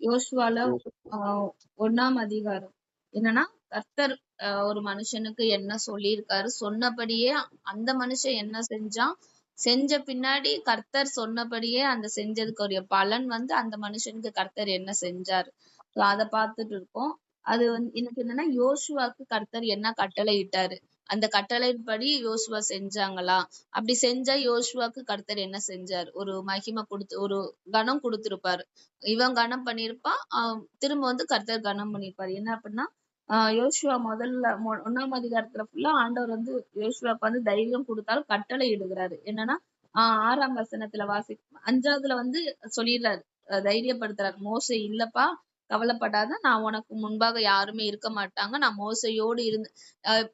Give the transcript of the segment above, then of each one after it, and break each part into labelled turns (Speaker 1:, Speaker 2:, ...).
Speaker 1: யோசுவால ஒண்ணாம் அதிகாரம். என்னன்னா கர்த்தர் ஒரு மனுஷனுக்கு என்ன சொல்லியிருக்காரு? சொன்னபடியே அந்த மனுஷன் என்ன செஞ்சான்? செஞ்ச பின்னாடி கர்த்தர் சொன்னபடியே அந்த செஞ்சதுக்குரிய பலன் வந்து அந்த மனுஷனுக்கு கர்த்தர் என்ன செஞ்சாரு. அத பார்த்துட்டு இருக்கோம். அது வந்து எனக்கு என்னன்னா யோசுவாக்கு கர்த்தர் என்ன கட்டளை இட்டாரு அந்த கட்டளையின்படி யோசுவா செஞ்சாங்களா? அப்படி செஞ்சா யோசுவாக்கு கர்த்தர் என்ன செஞ்சார்? ஒரு மகிமை கொடுத்து ஒரு கனம் கொடுத்திருப்பாரு. இவன் கனம் பண்ணியிருப்பான் திரும்ப வந்து கர்த்தர் கனம் பண்ணியிருப்பாரு. என்ன அப்படின்னா ஆஹ் யோசுவா முதல்ல ஒன்னாம் ஒண்ணாம் அதிகாரத்துல ஃபுல்லா ஆண்டவர் வந்து யோசுவாக்கு வந்து தைரியம் கொடுத்தாலும் கட்டளை இடுகிறாரு. என்னன்னா ஆஹ் ஆறாம் வசனத்துல வாசி அஞ்சாவதுல வந்து சொல்லிடுறாரு. அஹ் தைரியப்படுத்துறாரு. மோசை இல்லப்பா கவலைப்படாத. நான் உனக்கு முன்பாக யாருமே இருக்க மாட்டாங்க. நான் மோசையோடு இருந்து ஆஹ்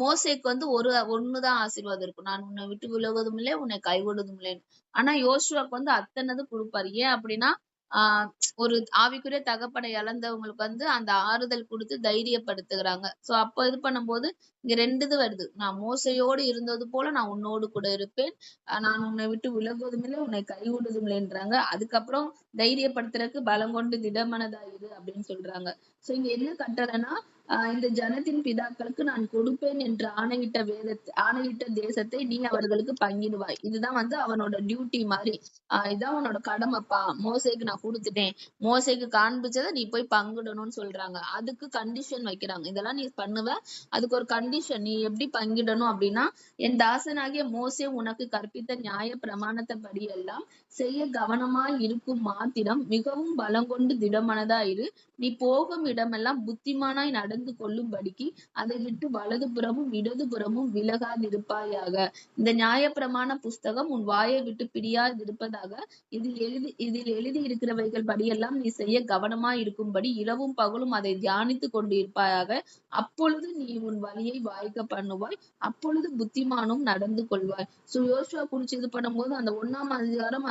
Speaker 1: மோசைக்கு வந்து ஒரு ஒண்ணுதான் ஆசீர்வாதம் இருக்கும். நான் உன்னை விட்டு விலகுவதும் இல்லை உன்னை கைவிடுவதும் இல்லைன்னு ஆனா யோசுவாக்கு வந்து அத்தனது கொடுப்பாரு. ஏன் அப்படின்னா ஆஹ் ஒரு ஆவிக்குரிய தகப்பனை இழந்தவங்களுக்கு வந்து அந்த ஆறுதல் கொடுத்து தைரியப்படுத்துகிறாங்க. சோ அப்ப இது பண்ணும்போது இங்க ரெண்டு இது வருது. நான் மோசையோடு இருந்தது போல நான் உன்னோடு கூட இருப்பேன். நான் உன்னை விட்டு விலகுவதும் இல்லை உன்னை கைவிடுவதும் இல்லைன்றாங்க. அதுக்கப்புறம் தைரியப்படுத்துறதுக்கு பலம் கொண்டு திடமனதாயிரு அப்படின்னு சொல்றாங்க. சோ இங்க என்ன கட்டளைனா ஆஹ் இந்த ஜனத்தின் பிதாக்களுக்கு நான் கொடுப்பேன் என்று ஆணையிட்ட வேதத்தை ஆணையிட்ட தேசத்தை நீ அவர்களுக்கு பங்கிடுவாய். இதுதான் வந்து அவனோட டியூட்டி மாதிரி. ஆஹ் இதான் அவனோட கடமைப்பா. மோசைக்கு நான் கொடுத்துட்டேன். மோசைக்கு காண்பிச்சதை நீ போய் பங்கிடணும்னு சொல்றாங்க. அதுக்கு கண்டிஷன் வைக்கிறாங்க. இதெல்லாம் நீ பண்ணுவ அதுக்கு ஒரு கண்டிஷன் நீ எப்படி பங்கிடணும் அப்படின்னா என் தாசனாகிய மோசே உனக்கு கற்பித்த நியாய பிரமாணத்தை படி எல்லாம் செய்ய கவனமாய் இருக்கும் மாத்திரம் மிகவும் பலம் திடமனதாயிரு நீ போகும் இடமெல்லாம் புத்திமானாய் நடந்து கொள்ளும்படிக்கு அதை விட்டு வலதுபுறமும் இடதுபுறமும் விலகாதிருப்பாயாக. இந்த நியாயப்பிரமாண புஸ்தகம் உன் வாயை விட்டு பிரியாதிருப்பதாக இதில் எழுதி இதில் எழுதி இருக்கிறவைகள் படியெல்லாம் நீ செய்ய கவனமாய் இருக்கும்படி இரவும் பகலும் அதை தியானித்து கொண்டு இருப்பாயாக அப்பொழுது நீ உன் வழியை வாய்க்க பண்ணுவாய். அப்பொழுது புத்திமானும் நடந்து கொள்வாய். சோ யோசுவா குறிச்சு இது பண்ணும்போது அந்த ஒண்ணாம் அதிகாரம்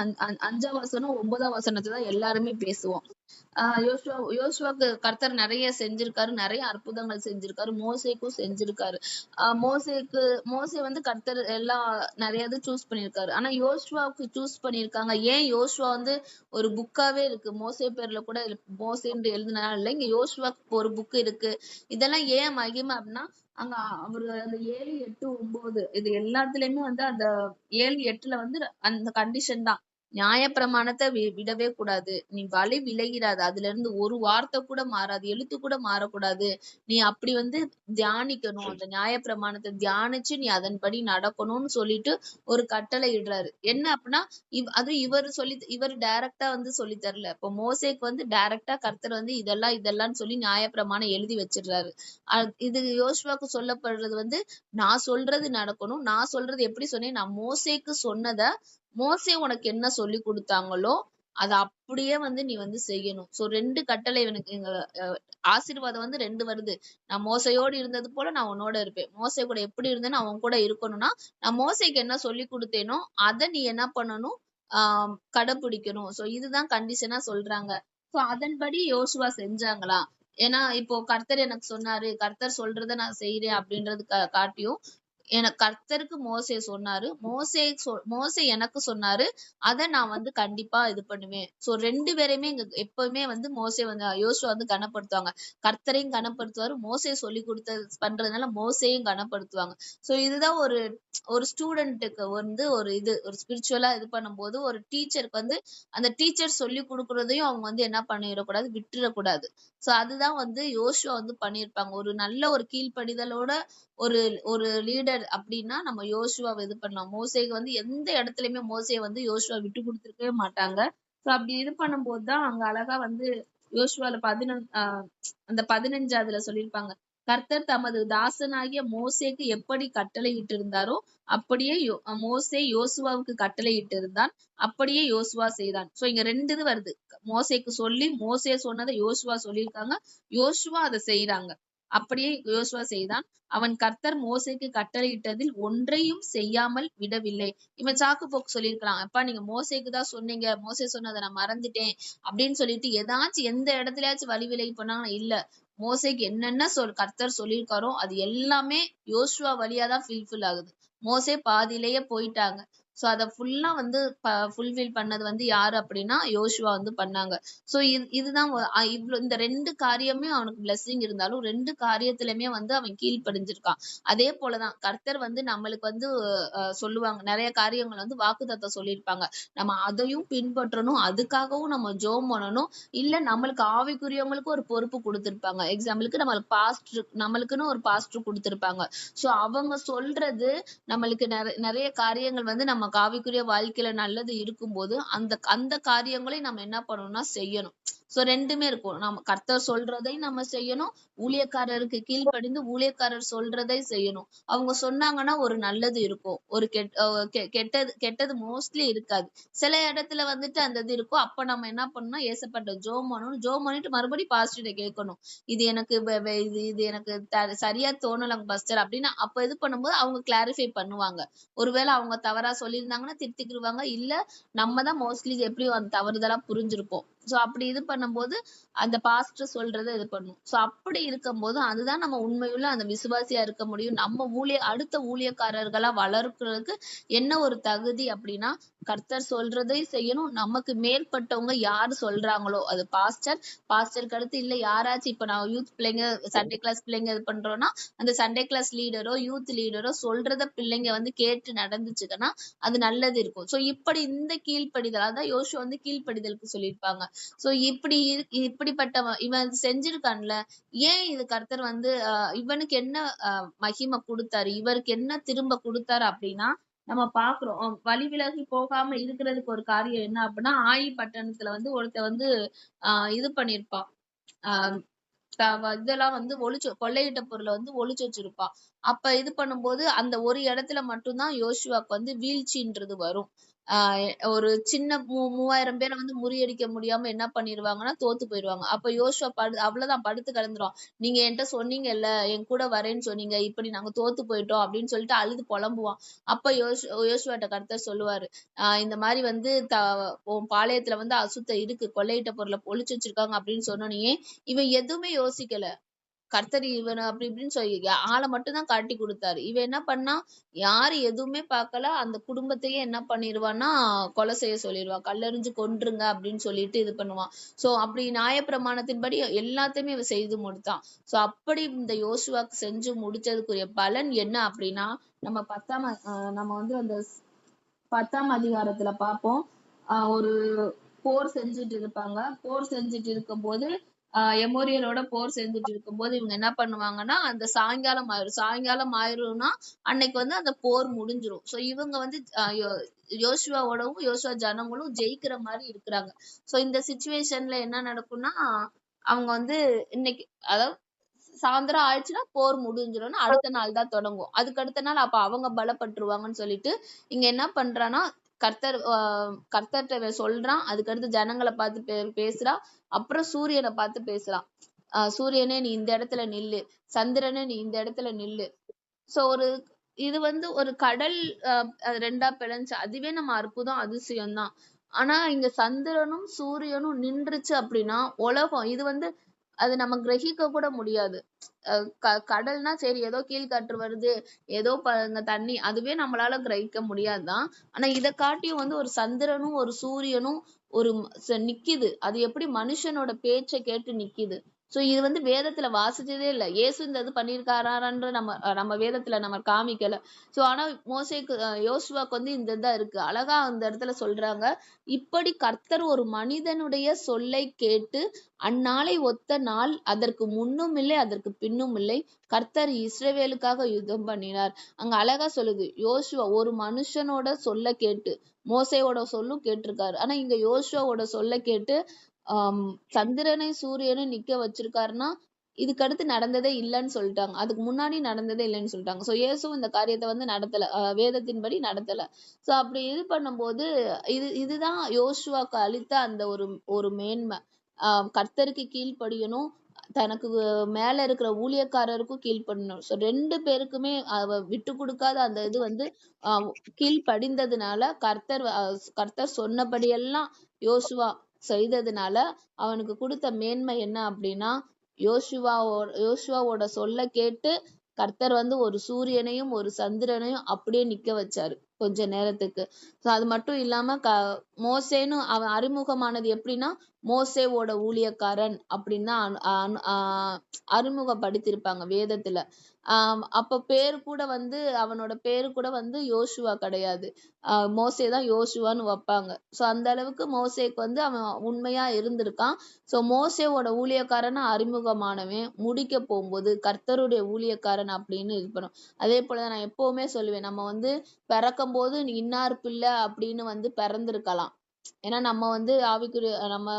Speaker 1: அஞ்சாம் வசனம் ஒன்பதாம் வசனத்தை தான் எல்லாருமே பேசுவோம். ஆஹ் யோசுவா யோசுவாக்கு கர்த்தர் நிறைய செஞ்சிருக்காரு நிறைய அற்புதங்கள் செஞ்சிருக்காரு மோசேக்கும் செஞ்சிருக்காரு. ஆஹ் மோசேக்கு மோசே வந்து கர்த்தர் எல்லாம் நிறைய இது சூஸ் பண்ணியிருக்காரு ஆனா யோசுவாவுக்கு சூஸ் பண்ணியிருக்காங்க ஏன் யோசுவா வந்து ஒரு புக்காவே இருக்கு? மோசே பேர்ல கூட மோசைன்னு எழுதினால இல்ல இங்க யோசுவாக்கு ஒரு புக் இருக்கு. இதெல்லாம் ஏன் மகிமை அப்படின்னா அங்க அவரு அந்த ஏழு எட்டு ஒன்பது இது எல்லாத்துலயுமே வந்து அந்த ஏழு எட்டுல வந்து அந்த கண்டிஷன் தான். நியாயப்பிரமாணத்தை வி- விடவே கூடாது. நீ வழி விலகிடாது அதுல இருந்து ஒரு வார்த்தை கூட மாறாது. எழுத்து கூட மாறக்கூடாது. நீ அப்படி வந்து தியானிக்கணும். அந்த நியாயப்பிரமாணத்தை தியானிச்சு நீ அதன்படி நடக்கணும்னு சொல்லிட்டு ஒரு கட்டளை இடுறாரு. என்ன அப்படின்னா இவ் அது இவர் சொல்லி இவர் டைரக்டா வந்து சொல்லி தரல. இப்போ மோசேக்கு வந்து டைரக்டா கர்த்தர் வந்து இதெல்லாம் இதெல்லாம் சொல்லி நியாயப்பிரமாணம் எழுதி வச்சிடுறாரு. அஹ் இது யோசுவாக்கு சொல்லப்படுறது வந்து நான் சொல்றது நடக்கணும். நான் சொல்றது எப்படி சொன்னேன்? நான் மோசேக்கு சொன்னதை மோசே உனக்கு என்ன சொல்லி கொடுத்தாங்களோ அதை அப்படியே வந்து நீ வந்து செய்யணும். சோ ரெண்டு கட்டளை எனக்கு எங்க அஹ், ஆசீர்வாதம் வந்து ரெண்டு வருது. நான் மோசையோடு இருந்தது போல நான் உன்னோட இருப்பேன். மோசை கூட எப்படி இருந்தேன்னு அவன் கூட இருக்கணும்னா நான் மோசைக்கு என்ன சொல்லி கொடுத்தேனோ அதை நீ என்ன பண்ணணும்? ஆஹ் கடைபிடிக்கணும் சோ இதுதான் கண்டிஷனா சொல்றாங்க. சோ அதன்படி யோசுவா செஞ்சாங்களா? ஏன்னா இப்போ கர்த்தர் எனக்கு சொன்னாரு கர்த்தர் சொல்றதை நான் செய்யறேன் அப்படின்றது கா- காட்டியும் எனக்கு கர்த்தருக்கு மோசே சொன்னாரு. மோசே சொ மோசே எனக்கு சொன்னாரு அத நான் வந்து கண்டிப்பா இது பண்ணுவேன். சோ ரெண்டு பேரையுமே இங்க எப்பவுமே வந்து மோசே வந்து யோசுவா வந்து கனப்படுத்துவாங்க. கர்த்தரையும் கனப்படுத்துவாரு மோசே சொல்லி கொடுத்த பண்றதுனால மோசையும் கனப்படுத்துவாங்க. சோ இதுதான் ஒரு ஒரு ஸ்டூடெண்ட்டுக்கு வந்து ஒரு இது ஒரு ஸ்பிரிச்சுவலா இது பண்ணும்போது ஒரு டீச்சருக்கு வந்து அந்த டீச்சர் சொல்லி கொடுக்கறதையும் அவங்க வந்து என்ன பண்ணிடக்கூடாது விட்டுறக்கூடாது. சோ அதுதான் வந்து யோசுவா வந்து பண்ணியிருப்பாங்க. ஒரு நல்ல ஒரு கீழ்ப்படிதலோட ஒரு ஒரு லீடர் அப்படின்னா நம்ம யோசுவாவை இது பண்ணலாம். மோசேக்கு வந்து எந்த இடத்துலயுமே மோசையை வந்து யோசுவா விட்டு கொடுத்துருக்கவே மாட்டாங்க. ஸோ அப்படி இது பண்ணும்போது தான் அங்க அழகா வந்து யோசுவால பதினஞ்சு அந்த பதினஞ்சு அதுல சொல்லியிருப்பாங்க. கர்த்தர் தமது தாசனாகிய மோசேக்கு எப்படி கட்டளையிட்டு இருந்தாரோ அப்படியே யோ- மோசே யோசுவாவுக்கு கட்டளையிட்டு இருந்தான் அப்படியே யோசுவா செய்தான். சோ இங்க ரெண்டு இது வருது. மோசேக்கு சொல்லி மோசே சொன்னதை யோசுவா சொல்லியிருக்காங்க. யோசுவா அதை செய்யறாங்க அப்படியே யோசுவா செய்தான். அவன் கர்த்தர் மோசைக்கு கட்டளையிட்டதில் ஒன்றையும் செய்யாமல் விடவில்லை. இவன் சாக்கு போக்கு சொல்லியிருக்கலாம். அப்பா நீங்க மோசைக்கு தான் சொன்னீங்க. மோசே சொன்னதை நான் மறந்துட்டேன். அப்படின்னு சொல்லிட்டு ஏதாச்சும் எந்த இடத்துலயாச்சும் வழி விலகி போனாங்கன்னா இல்ல. மோசைக்கு என்னென்ன சொல் கர்த்தர் சொல்லியிருக்காரோ அது எல்லாமே யோசுவா வழியா தான் ஃபுல்ஃபில் ஆகுது. மோசே பாதியிலேயே போயிட்டாங்க. ஸோ அத ஃபுல்லா வந்து ஃபுல்ஃபில் பண்ணது வந்து யாரு அப்படின்னா யோசுவா வந்து பண்ணாங்க. சோ இது இதுதான் இவ்வளோ இந்த ரெண்டு காரியமே அவனுக்கு blessing இருந்தாலும் ரெண்டு காரியத்திலுமே வந்து அவன் கீழ்ப்படிஞ்சிருக்கான். அதே போலதான் கர்த்தர் வந்து நம்மளுக்கு வந்து சொல்லுவாங்க நிறைய காரியங்கள் வந்து வாக்குத்தத்தை சொல்லியிருப்பாங்க. நம்ம அதையும் பின்பற்றணும் அதுக்காகவும் நம்ம ஜோம் பண்ணணும். இல்ல நம்மளுக்கு ஆவிக்குரியவங்களுக்கு ஒரு பொறுப்பு கொடுத்துருப்பாங்க. எக்ஸாம்பிளுக்கு நம்மளுக்கு பாஸ்டர் நம்மளுக்குன்னு ஒரு பாஸ்டர் கொடுத்துருப்பாங்க. சோ அவங்க சொல்றது நம்மளுக்கு நிறைய நிறைய காரியங்கள் வந்து நம்ம ஆவிக்குரிய வாழ்க்கையில நல்லது இருக்கும்போது அந்த அந்த காரியங்களை நம்ம என்ன பண்ணணும்னா செய்யணும். சோ ரெண்டுமே இருக்கும். நம்ம கர்த்தர் சொல்றதை நம்ம செய்யணும். ஊழியக்காரருக்கு கீழ்ப்படிந்து ஊழியக்காரர் சொல்றதை செய்யணும். அவங்க சொன்னாங்கன்னா ஒரு நல்லது இருக்கும். ஒரு கெட் கெட்டது கெட்டது மோஸ்ட்லி இருக்காது. சில இடத்துல வந்துட்டு அந்த இது இருக்கும். அப்ப நம்ம என்ன பண்ணணும்? ஏசப்பட்ட ஜோம் பண்ணணும் ஜோம் பண்ணிட்டு மறுபடியும் பாஸ்டர்கிட்ட கேட்கணும். இது எனக்கு இது இது எனக்கு த- சரியா தோணலங்க பாஸ்டர் அப்படின்னு அப்ப இது பண்ணும்போது அவங்க கிளாரிஃபை பண்ணுவாங்க. ஒருவேளை அவங்க தவறா சொல்லியிருந்தாங்கன்னா திருத்திக்கிடுவாங்க இல்ல நம்ம தான் மோஸ்ட்லி எப்படியும் அந்த தவறுதலா புரிஞ்சிருப்போம். சோ அப்படி இது பண்ணும்போது அந்த பாஸ்டர் சொல்றதை இது பண்ணும். சோ அப்படி இருக்கும்போது அதுதான் நம்ம உண்மையுள்ள அந்த விசுவாசியா இருக்க முடியும். நம்ம ஊழிய அடுத்த ஊழியக்காரர்களா வளர்க்கிறதுக்கு என்ன ஒரு தகுதி அப்படின்னா கர்த்தர் சொல்றதை செய்யணும். நமக்கு மேற்பட்டவங்க யாரு சொல்றாங்களோ அது பாஸ்டர் பாஸ்டருக்கு அடுத்து இல்ல யாராச்சும் இப்ப நான் யூத் பிள்ளைங்க சண்டே கிளாஸ் பிள்ளைங்க இது பண்றோம்னா அந்த சண்டே கிளாஸ் லீடரோ யூத் லீடரோ சொல்றத பிள்ளைங்க வந்து கேட்டு நடந்துச்சுங்கன்னா அது நல்லது இருக்கும். சோ இப்படி இந்த கீழ்ப்படிதல் அதான் யோசு வந்து கீழ்ப்படிதலுக்கு சொல்லியிருப்பாங்க. சோ இப்படி இப்படிப்பட்ட இப்படிப்பட்டவன் இவன் செஞ்சிருக்கான்ல. ஏன் இது கர்த்தர் வந்து ஆஹ் இவனுக்கு என்ன ஆஹ் மகிமை கொடுத்தாரு? இவருக்கு என்ன திரும்ப கொடுத்தாரு அப்படின்னா நம்ம பாக்குறோம் வழி விலகி போகாம இருக்கிறதுக்கு ஒரு காரியம் என்ன அப்படின்னா ஆயி பட்டணத்துல வந்து ஒருத்த வந்து ஆஹ் இது பண்ணிருப்பான். ஆஹ் இதெல்லாம் வந்து ஒளிச்சு கொள்ளையிட்ட பொருளை வந்து ஒளிச்சு வச்சிருப்பான். அப்ப இது பண்ணும்போது அந்த ஒரு இடத்துல மட்டும்தான் யோசுவாக்கு வந்து வீழ்ச்சின்றது வரும். ஆஹ் ஒரு சின்ன மூ மூவாயிரம் பேரை வந்து முறியடிக்க முடியாம என்ன பண்ணிருவாங்கன்னா தோத்து போயிடுவாங்க அப்ப யோசுவா படு அவ்வளவுதான் படுத்து கிடந்துரும். நீங்க என்கிட்ட சொன்னீங்கல்ல என் கூட வரேன்னு சொன்னீங்க இப்படி நாங்க தோத்து போயிட்டோம் அப்படின்னு சொல்லிட்டு அழுது புலம்புவான். அப்ப யோசு யோசுவாட்ட கர்த்தர் சொல்லுவாரு. ஆஹ் இந்த மாதிரி வந்து த உன் பாளையத்துல வந்து அசுத்த இருக்கு கொள்ளையிட்ட பொருளை பொழிச்சு வச்சிருக்காங்க அப்படின்னு சொன்னோன்னே இவன் எதுவுமே யோசிக்கல. கர்த்தர் இவன் அப்படி இப்படின்னு சொல்லி ஆளை மட்டும் தான் காட்டி கொடுத்தாரு. இவன் என்ன பண்ணா யாரு எதுவுமே பார்க்கல. அந்த குடும்பத்தையே என்ன பண்ணிடுவான்னா கொலை செய்ய சொல்லிடுவான் கல்லெறிஞ்சு கொன்றுங்க அப்படின்னு சொல்லிட்டு இது பண்ணுவான். சோ அப்படி நியாயப்பிரமாணத்தின்படி எல்லாத்தையுமே இவன் செய்து முடித்தான். சோ அப்படி இந்த யோசுவாக்கு செஞ்சு முடிச்சதுக்குரிய பலன் என்ன அப்படின்னா நம்ம பத்தாம் ஆஹ் நம்ம வந்து அந்த பத்தாம் அதிகாரத்துல பார்ப்போம். ஆஹ் ஒரு போர் செஞ்சுட்டு இருப்பாங்க. போர் செஞ்சுட்டு இருக்கும்போது போது எமோரியலோட போர் செஞ்சுட்டு இருக்கும்போது இவங்க என்ன பண்ணுவாங்கன்னா அந்த சாயங்காலம் ஆயிரும். சாயங்காலம் ஆயிரும்னா அன்னைக்கு வந்து அந்த போர் முடிஞ்சிரும். சோ இவங்க வந்து யோசுவாவோடவும் யோசுவா ஜனங்களும் ஜெயிக்கிற மாதிரி இருக்கிறாங்க. சோ இந்த சுச்சுவேஷன்ல என்ன நடக்கும்னா அவங்க வந்து இன்னைக்கு அதாவது சாயந்தரம் ஆயிடுச்சுன்னா போர் முடிஞ்சிடும்னா அடுத்த நாள் தான் தொடங்கும். அதுக்கு அடுத்த நாள் அப்ப அவங்க பலப்பட்டுருவாங்கன்னு சொல்லிட்டு இங்க என்ன பண்றான்னா கர்த்தர் கர்த்தர்கிட்ட சொல்றான். அதுக்கடுத்து ஜனங்களை பார்த்து பே பேசுறான் அப்புறம் சூரியனை பார்த்து பேசுறான். ஆஹ் சூரியனே நீ இந்த இடத்துல நில்லு. சந்திரனே நீ இந்த இடத்துல நில்லு. சோ ஒரு இது வந்து ஒரு கடல் ரெண்டா பிளஞ்சு அதுவே நம்ம அற்புதம் அதிசயம் தான் ஆனா இங்க சந்திரனும் சூரியனும் நின்றுச்சு அப்படின்னா உலகம் இது வந்து அது நம்ம கிரகிக்க கூட முடியாது. அஹ் க- கடல்னா சரி ஏதோ கீழ்காற்று வருது ஏதோ ப- தண்ணி அதுவே நம்மளால கிரகிக்க முடியாதுதான். ஆனா இத காட்டியும் வந்து ஒரு சந்திரனும் ஒரு சூரியனும் ஒரு நிக்குது. அது எப்படி மனுஷனோட பேச்சை கேட்டு நிக்குது. சோ இது வந்து வேதத்துல வாசிச்சதே இல்ல. இயேசு இந்த இது பண்ணிருக்காரான்ற நம்ம நம்ம வேதத்துல நம்ம காமிக்கல. சோ ஆனா மோசைக்கு யோசுவாக்கு வந்து இந்த இதா இருக்கு. அழகா அந்த இடத்துல சொல்றாங்க இப்படி கர்த்தர் ஒரு மனிதனுடைய சொல்லை கேட்டு அந்நாளை ஒத்த நாள் அதற்கு முன்னும் இல்லை அதற்கு பின்னும் இல்லை கர்த்தர் இஸ்ரவேலுக்காக யுத்தம் பண்ணினார். அங்க அழகா சொல்லுது யோசுவா ஒரு மனுஷனோட சொல்ல கேட்டு மோசையோட சொல்லும் கேட்டிருக்காரு. ஆனா இங்க யோசுவாவோட சொல்ல கேட்டு ஆஹ் சந்திரனை சூரியனும் நிக்க வச்சிருக்காருன்னா இதுக்கு அடுத்து நடந்ததே இல்லைன்னு சொல்லிட்டாங்க. அதுக்கு முன்னாடி நடந்ததே இல்லைன்னு சொல்லிட்டாங்க. சோ இயேசுவும் இந்த காரியத்தை வந்து நடத்தல. வேதத்தின்படி நடத்தல. சோ அப்படி இது பண்ணும்போது இது இதுதான் யோசுவாக்கு அளித்த அந்த ஒரு ஒரு மேன்மை. ஆஹ் கர்த்தருக்கு கீழ்ப்படியணும் தனக்கு மேல இருக்கிற ஊழியக்காரருக்கும் கீழ்ப்படியணும் சோ ரெண்டு பேருக்குமே அவ விட்டு கொடுக்காத அந்த இது வந்து ஆஹ் கீழ்ப்படிந்ததுனால கர்த்தர் அஹ் கர்த்தர் சொன்னபடியெல்லாம் யோசுவா செய்ததுனால அவனுக்கு கொடுத்த மேன்மை என்ன அப்படின்னா யோசுவாவோ யோசுவாவோட சொல்ல கேட்டு கர்த்தர் வந்து ஒரு சூரியனையும் ஒரு சந்திரனையும் அப்படியே நிக்க வச்சாரு கொஞ்ச நேரத்துக்கு. ஸோ அது மட்டும் இல்லாம க மோசேன்னு அவன் அறிமுகமானது எப்படின்னா மோசேவோட ஊழியக்காரன் அப்படின்னு தான் அனு- ஆஹ் அறிமுகப்படுத்தியிருப்பாங்க வேதத்துல. ஆஹ் அப்ப பேரு கூட வந்து அவனோட பேரு கூட வந்து யோசுவா கிடையாது. ஆஹ் மோசே தான் யோசுவான்னு வைப்பாங்க. சோ அந்த அளவுக்கு மோசேக்கு வந்து அவன் உண்மையா இருந்திருக்கான். சோ மோசேவோட ஊழியக்காரனா அறிமுகமானவன் முடிக்க போகும்போது கர்த்தருடைய ஊழியக்காரன் அப்படின்னு இது பண்ணும். அதே போலதான் நான் எப்பவுமே சொல்லுவேன். நம்ம வந்து பிறக்கும் போது இன்னார் பிள்ளை அப்படின்னு வந்து பிறந்திருக்கலாம். ஏன்னா நம்ம வந்து ஆவிக்குரிய நம்ம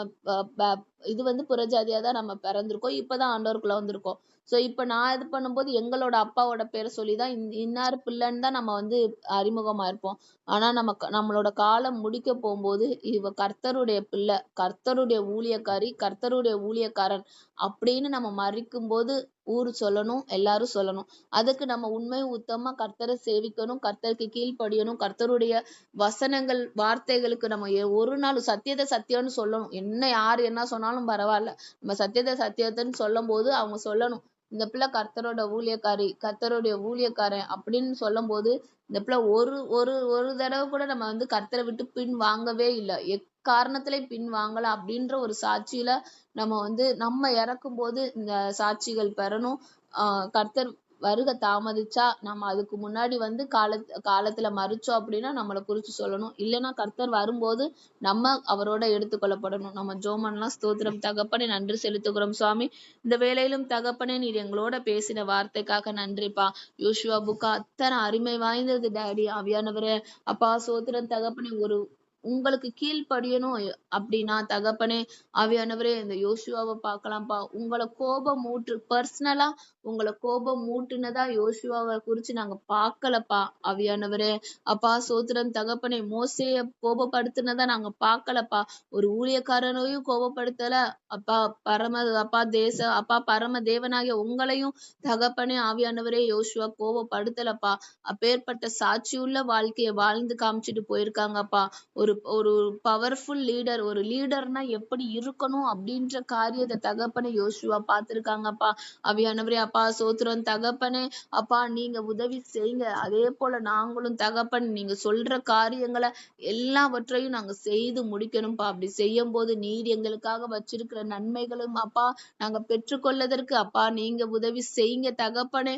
Speaker 1: இது வந்து புறஜாதியா தான் நம்ம பிறந்திருக்கோம். இப்பதான் ஆண்டவருக்குள்ள வந்திருக்கோம். சோ இப்ப நான் இது பண்ணும்போது எங்களோட அப்பாவோட பேரை சொல்லிதான் இந்~ இன்னார் பிள்ளைன்னு தான் நம்ம வந்து அறிமுகமா இருப்போம். ஆனா நம்ம நம்மளோட காலம் முடிக்க போகும்போது இவ கர்த்தருடைய பிள்ளை கர்த்தருடைய ஊழியக்காரி கர்த்தருடைய ஊழியக்காரன் அப்படின்னு நம்ம மறிக்கும் போது ஊர் சொல்லணும் எல்லாரும் சொல்லணும். அதுக்கு நம்ம உண்மை உத்தமா கர்த்தரை சேவிக்கணும் கர்த்தருக்கு கீழ்ப்படியணும் கர்த்தருடைய வசனங்கள் வார்த்தைகளுக்கு நம்ம ஒரு நாள் சத்தியத்தை சத்தியம்னு சொல்லணும். என்ன யார் என்ன சொன்னாலும் பரவாயில்ல. நம்ம சத்தியத்தை சத்தியத்தைன்னு சொல்லும் போது அவங்க சொல்லணும். இந்த பிள்ளை கர்த்தரோட ஊழியக்காரி கர்த்தருடைய ஊழியக்காரன் அப்படின்னு சொல்லும் போது இந்த பிள்ளை ஒரு ஒரு ஒரு தடவை கூட நம்ம வந்து கர்த்தரை விட்டு பின் வாங்கவே இல்லை. எக்காரணத்திலையும் பின் வாங்கல அப்படின்ற ஒரு சாட்சியில நம்ம வந்து நம்ம இறக்கும் போது இந்த சாட்சிகள் பெறணும். ஆஹ் கர்த்தர் வருக தாமதிச்சா நம்ம அதுக்கு முன்னாடி வந்து கால காலத்துல மறிச்சோம் அப்படின்னா நம்மளை குறிச்சு சொல்லணும். இல்லைன்னா கர்த்தர் வரும்போது நம்ம அவரோட எடுத்துக்கொள்ளப்படணும். நம்ம ஜோமன்லாம் ஸ்தோத்திரம். தகப்பனே நன்றி செலுத்துகிறோம் சுவாமி. இந்த வேலையிலும் தகப்பனே நீர் எங்களோட பேசின வார்த்தைக்காக நன்றிப்பா. யோசுவா புக்கா அத்தனை அருமை வாய்ந்தது டேடி ஆவியானவரே. அப்பா சோத்திரம் தகப்பனே ஒரு உங்களுக்கு கீழ்ப்படியணும் அப்படின்னா தகப்பனே ஆவியானவரே இந்த யோசுவாவை பார்க்கலாம்ப்பா. உங்களை கோபம் மூட்டு பர்சனலா உங்களை கோபம் மூட்டுனதா யோசுவாவை குறிச்சு நாங்க பார்க்கலப்பா ஆவியானவரே. அப்பா சோத்திரம் தகப்பனே மோசைய கோபப்படுத்தினதா நாங்க பார்க்கலப்பா. ஒரு ஊழியக்காரனையும் கோபப்படுத்தல. அப்பா பரம அப்பா தேச அப்பா பரம தேவனாகிய உங்களையும் தகப்பனே ஆவியானவரே யோசுவா கோபப்படுத்தலப்பா. அப்பேற்பட்ட சாட்சியுள்ள வாழ்க்கைய வாழ்ந்து காமிச்சிட்டு போயிருக்காங்கப்பா. ஒரு ஒரு பவர்ஃபுல் லீடர் ஒரு லீடர்னா எப்படி இருக்கணும் அப்படின்ற காரியத்தை தகப்பனை யோசுவா பார்த்திருக்காங்கப்பா. அவியானவரே அப்பா சோத்திரம் தகப்பனே அப்பா நீங்க உதவி செய்யுங்க. அதே போல நாங்களும் தகப்பன் நீங்க சொல்ற காரியங்களை எல்லாவற்றையும் நாங்க செய்து முடிக்கணும்ப்பா. அப்படி செய்யும் போது நீர் எங்களுக்காக வச்சிருக்கிற நன்மைகளும் அப்பா நாங்க பெற்றுக்கொள்ளதற்கு அப்பா நீங்க உதவி செய்யுங்க தகப்பனே.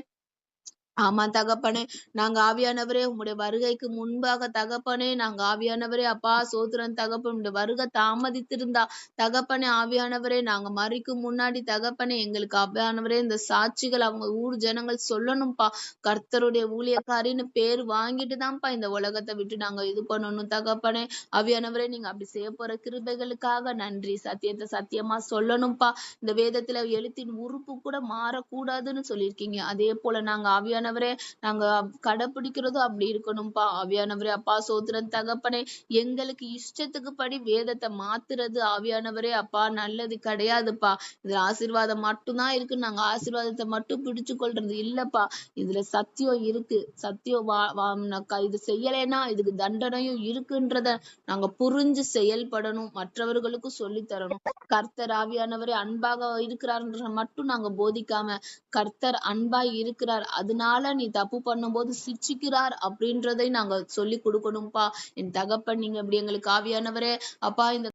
Speaker 1: ஆமா தகப்பனே. நாங்க ஆவியானவரே உம்முடைய வருகைக்கு முன்பாக தகப்பனே நாங்க ஆவியானவரே. அப்பா சோத்திரன் தகப்பன் உம்முடைய வருகை தாமதித்திருந்தா. தகப்பனே ஆவியானவரே நாங்க மறிக்கும் முன்னாடி தகப்பனே எங்களுக்கு ஆவியானவரே இந்த சாட்சிகள் அவங்க ஊர் ஜனங்கள் சொல்லணும்ப்பா கர்த்தருடைய ஊழியக்காரின்னு பேர் வாங்கிட்டு தான்ப்பா இந்த உலகத்தை விட்டு நாங்க இது பண்ணணும். தகப்பனே ஆவியானவரே நீங்க அப்படி செய்ய போற கிருபைகளுக்காக நன்றி. சத்தியத்தை சத்தியமா சொல்லணும்ப்பா இந்த வேதத்துல எழுத்தின் உறுப்பு கூட மாறக்கூடாதுன்னு சொல்லியிருக்கீங்க. அதே போல நாங்க ஆவியான ஆவியானவரே நாங்க கடைபிடிக்கிறதும் அப்படி இருக்கணும்ப்பா ஆவியானவரே அப்பா சோத்திரன் தகப்பனே எங்களுக்கு இஷ்டத்துக்கு படி வேதத்தை மாத்துறது ஆவியானவரே அப்பா நல்லது கிடையாதுப்பா. இதுல ஆசீர்வாதம் மட்டும்தான் இருக்கு. நாங்க ஆசீர்வாதத்தை மட்டும் பிடிச்சு கொள்றது இல்லப்பா. இதுல சத்தியம் இருக்கு. சத்தியம் வா வா இது செய்யலைன்னா இதுக்கு தண்டனையும் இருக்குன்றத நாங்க புரிஞ்சு செயல்படணும். மற்றவர்களுக்கும் சொல்லி தரணும். கர்த்தர் ஆவியானவரே அன்பாக இருக்கிறார்ன்ற மட்டும் நாங்க போதிக்காம கர்த்தர் அன்பாய் இருக்கிறார். அதனால நீ தப்பு பண்ணும்போது சிச்சிக்கிறார் அப்படின்றதை நாங்க சொல்லி கொடுக்கணும்ப்பா என் தகப்பன் நீங்க இப்படி எங்களுக்கு ஆவியானவரே. அப்பா இந்த